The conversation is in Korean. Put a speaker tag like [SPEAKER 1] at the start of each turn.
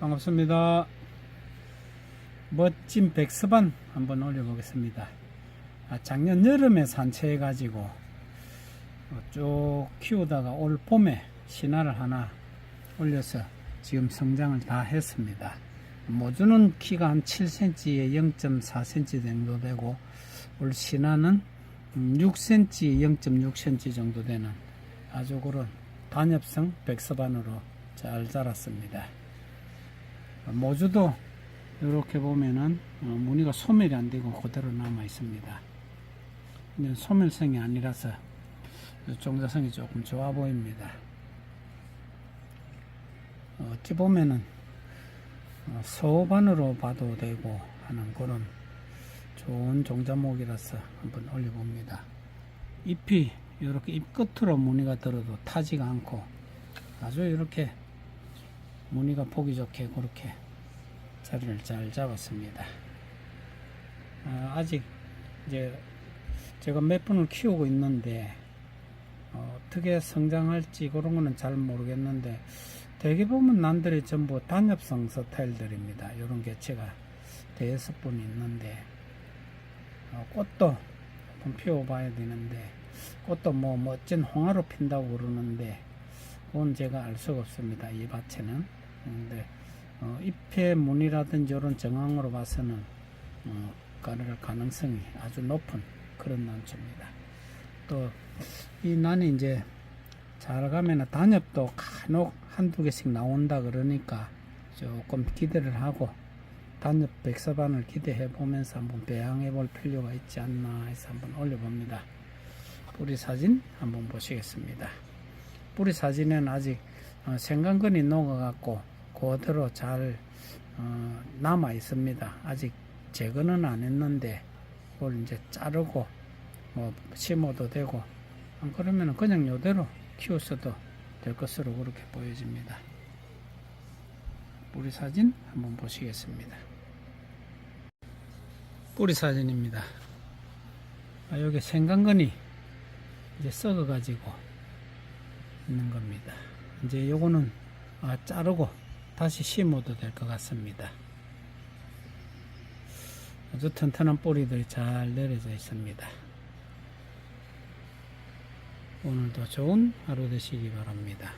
[SPEAKER 1] 반갑습니다. 멋진 백서반 한번 올려보겠습니다. 아, 작년 여름에 산채해가지고 어, 쭉 키우다가 올 봄에 신화를 하나 올려서 지금 성장을 다 했습니다. 모주는 키가 한 7cm에 0.4cm 정도 되고 올 신화는 6cm, 0.6cm 정도 되는 아주 그런 단엽성 백서반으로 잘 자랐습니다. 모주도 이렇게 보면은 어, 무늬가 소멸이 안 되고 그대로 남아 있습니다. 근데 소멸성이 아니라서 종자성이 조금 좋아 보입니다. 어, 어찌 보면은 어, 소반으로 봐도 되고 하는 그런 좋은 종자목이라서 한번 올려봅니다. 잎이 이렇게 잎 끝으로 무늬가 들어도 타지가 않고 아주 이렇게 무늬가 보기 좋게 그렇게 자리를 잘 잡았습니다. 아, 아직 이제 제가 몇 분을 키우고 있는데 어, 어떻게 성장할지 그런 거는 잘 모르겠는데 대개 보면 난들이 전부 단엽성 스타일들입니다. 이런 개체가 대여섯 분 있는데 어, 꽃도 한번 피워봐야 되는데 꽃도 뭐 멋진 홍화로 핀다고 그러는데 그건 제가 알 수가 없습니다. 이 밭에는 근데 어, 잎의 무늬라든지 이런 정황으로 봐서는 어, 가를 가능성이 아주 높은 그런 난초입니다. 또 이 난이 이제 자라가면 단엽도 간혹 한두 개씩 나온다 그러니까 조금 기대를 하고 단엽 백서반을 기대해 보면서 한번 배양해 볼 필요가 있지 않나 해서 한번 올려봅니다. 뿌리 사진 한번 보시겠습니다. 뿌리 사진은 아직 어, 생강근이 녹아갖고 그대로 잘 어, 남아 있습니다. 아직 제거는 안 했는데 그걸 이제 자르고 뭐 심어도 되고 안 그러면 그냥 요대로 키웠어도 될 것으로 그렇게 보여집니다. 뿌리 사진 한번 보시겠습니다. 뿌리 사진입니다. 아, 여기 생강근이 이제 썩어가지고 있는 겁니다. 이제 요거는 아, 자르고 다시 심어도 될 것 같습니다. 아주 튼튼한 뿌리들이 잘 내려져 있습니다. 오늘도 좋은 하루 되시기 바랍니다.